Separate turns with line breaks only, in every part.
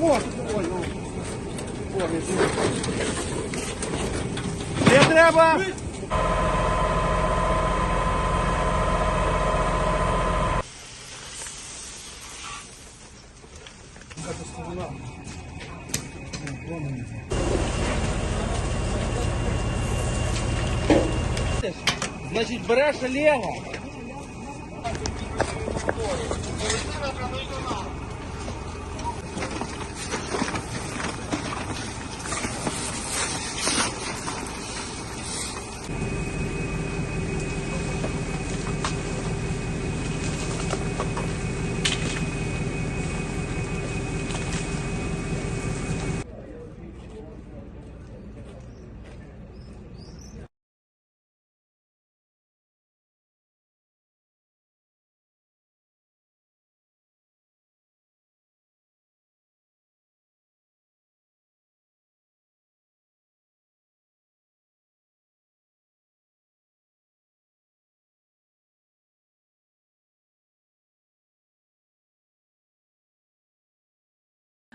вот, ой, ну. О, лежить. Де треба? Значить, береш Олега.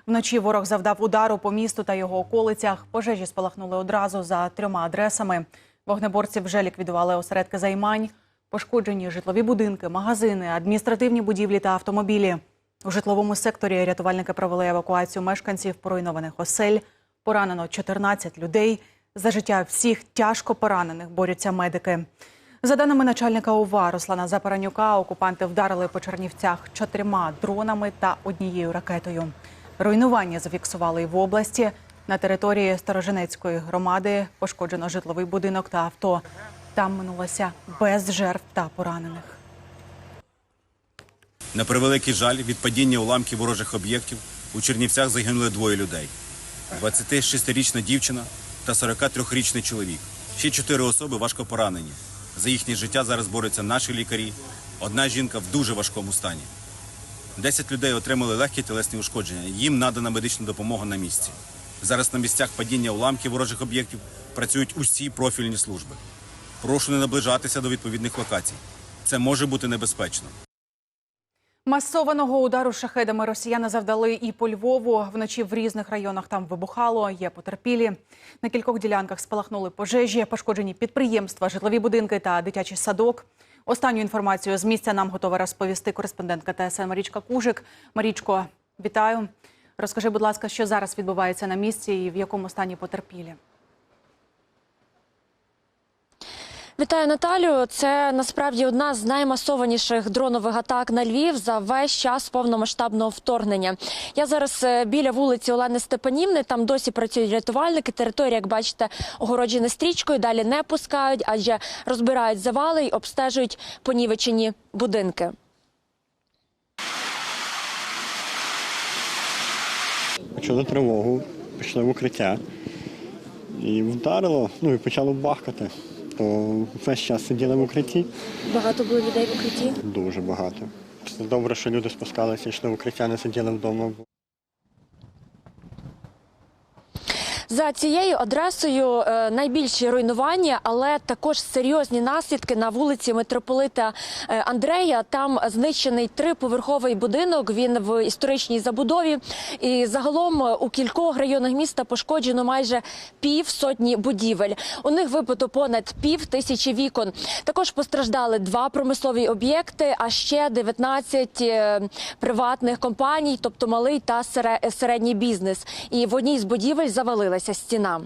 Вночі ворог завдав удару по місту та його околицях. Пожежі спалахнули одразу за трьома адресами. Вогнеборці вже ліквідували осередки займань, пошкоджені житлові будинки, магазини, адміністративні будівлі та автомобілі. У житловому секторі рятувальники провели евакуацію мешканців поруйнованих осель. Поранено 14 людей. За життя всіх тяжко поранених борються медики. За даними начальника ОВА Руслана Запаранюка, окупанти вдарили по Чернівцях чотирма дронами та однією ракетою. Руйнування зафіксували і в області. На території Сторожинецької громади пошкоджено житловий будинок та авто. Там минулося без жертв та поранених.
На превеликий жаль, від падіння уламків ворожих об'єктів у Чернівцях загинули двоє людей: 26-річна дівчина та 43-річний чоловік. Ще чотири особи важко поранені. За їхнє життя зараз борються наші лікарі. Одна жінка в дуже важкому стані. Десять людей отримали легкі тілесні ушкодження. Їм надана медична допомога на місці. Зараз на місцях падіння уламків ворожих об'єктів працюють усі профільні служби. Прошу не наближатися до відповідних локацій. Це може бути небезпечно.
Масованого удару шахедами росіяни завдали і по Львову. Вночі в різних районах там вибухало, є потерпілі. На кількох ділянках спалахнули пожежі, пошкоджені підприємства, житлові будинки та дитячий садок. Останню інформацію з місця нам готова розповісти кореспондентка ТСН Марічка Кужик. Марічко, вітаю. Розкажи, будь ласка, що зараз відбувається на місці і в якому стані потерпілі?
Вітаю Наталю. Це насправді одна з наймасованіших дронових атак на Львів за весь час повномасштабного вторгнення. Я зараз е, біля вулиці Олени Степанівни. Там досі працюють рятувальники. Територія, як бачите, огороджена стрічкою. Далі не пускають, адже розбирають завали й обстежують понівечені будинки.
Почали тривогу, пішли в укриття і вдарило, ну і почало бахкати. То весь час сиділи в укритті
Багато було людей в укритті.
дуже багато. Це добре, що люди спускалися, йшли в укриття, не сиділи вдома.
За цією адресою е, найбільші руйнування, але також серйозні наслідки на вулиці митрополита е, Андрея. Там знищений триповерховий будинок. Він в історичній забудові. І загалом е, у кількох районах міста пошкоджено майже пів сотні будівель. У них вибито понад пів тисячі вікон. Також постраждали два промислові об'єкти, а ще 19 е, приватних компаній, тобто малий та сере- середній бізнес. І в одній з будівель завалилася стіна.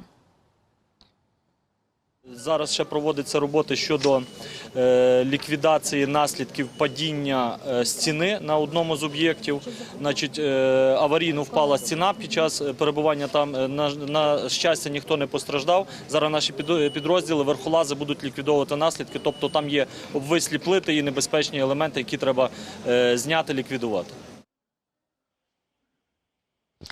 Зараз ще проводиться роботи щодо е, ліквідації наслідків падіння е, стіни на одному з об'єктів. Значить, е, аварійно впала стіна під час е, перебування там. Е, На, на щастя, ніхто не постраждав. Зараз наші підо- підрозділи верхолази будуть ліквідовувати наслідки. Тобто там є обвислі плити і небезпечні елементи, які треба е, зняти, ліквідувати.
Е,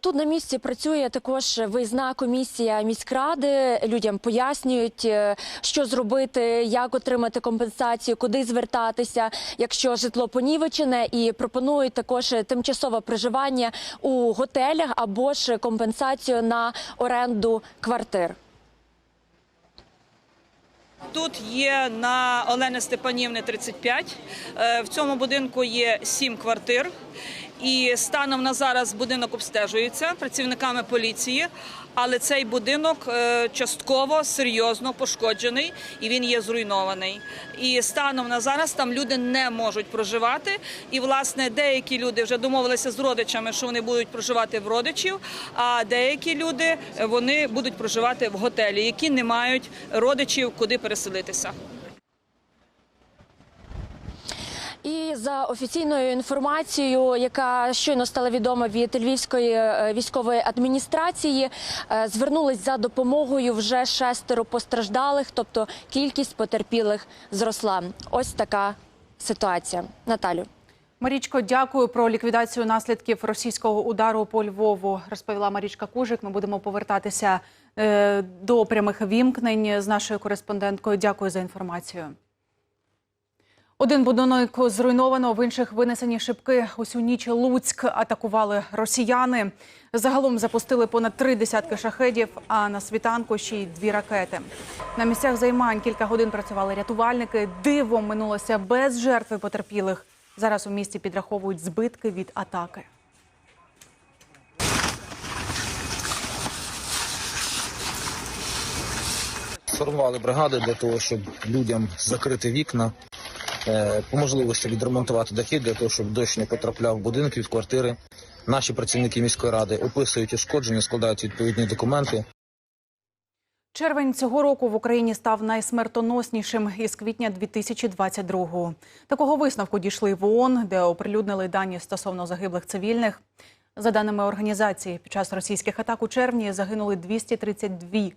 Тут на місці працює також виїзна комісія міськради. Людям пояснюють, е, що зробити, як отримати компенсацію, куди звертатися, якщо житло понівечене, і пропонують також тимчасове проживання у готелях або ж компенсацію на оренду квартир.
Тут є на Олени Степанівни 35. Е, В цьому будинку є сім квартир. І станом на зараз будинок обстежується працівниками поліції, але цей будинок е, частково серйозно пошкоджений і він є зруйнований. І станом на зараз там люди не можуть проживати. І власне деякі люди вже домовилися з родичами, що вони будуть проживати в родичів, а деякі люди е, вони будуть проживати в готелі, які не мають родичів, куди переселитися.
І за офіційною інформацією, яка щойно стала відома від Львівської е, військової адміністрації, е, звернулись за допомогою вже шестеро постраждалих, тобто кількість потерпілих зросла. Ось така ситуація. Наталю.
Марічко, дякую про ліквідацію наслідків російського удару по Львову. Розповіла Марічка Кужик. Ми будемо повертатися е, до прямих вімкнень з нашою кореспонденткою. Дякую за інформацію. Один будинок зруйновано, в інших винесені шибки. Усю ніч Луцьк атакували росіяни. Загалом запустили понад три десятки шахедів, а на світанку ще й дві ракети. На місцях займань кілька годин працювали рятувальники. Дивом минулося без жертви потерпілих. Зараз у місті підраховують збитки від атаки.
Сформували бригади для того, щоб людям закрити вікна, по можливості відремонтувати дахи для того, щоб дощ не потрапляв в будинки, в квартири. Наші працівники міської ради описують ушкодження, складають відповідні документи.
Червень цього року в Україні став найсмертоноснішим із квітня 2022-го. Такого висновку дійшли в ООН, де оприлюднили дані стосовно загиблих цивільних. За даними організації, під час російських атак у червні загинули 232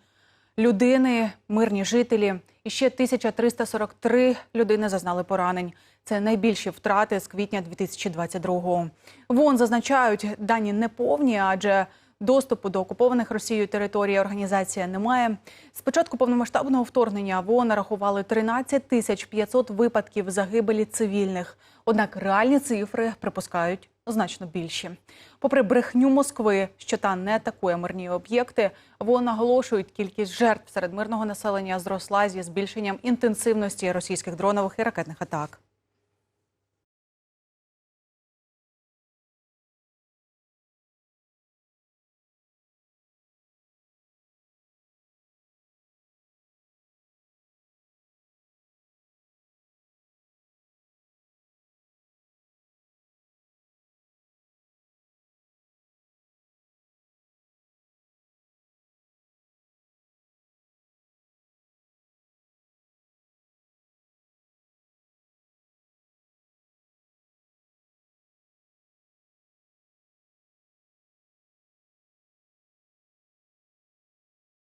людини, мирні жителі, і ще 1343 людини зазнали поранень. Це найбільші втрати з квітня 2022-го. В ООН зазначають, дані неповні, адже доступу до окупованих Росією територій організація не має. З початку повномасштабного вторгнення в ООН нарахували 13 тисяч 500 випадків загибелі цивільних. Однак реальні цифри припускають значно більші. Попри брехню Москви, що та не атакує мирні об'єкти, вона наголошують, кількість жертв серед мирного населення зросла зі збільшенням інтенсивності російських дронових і ракетних атак.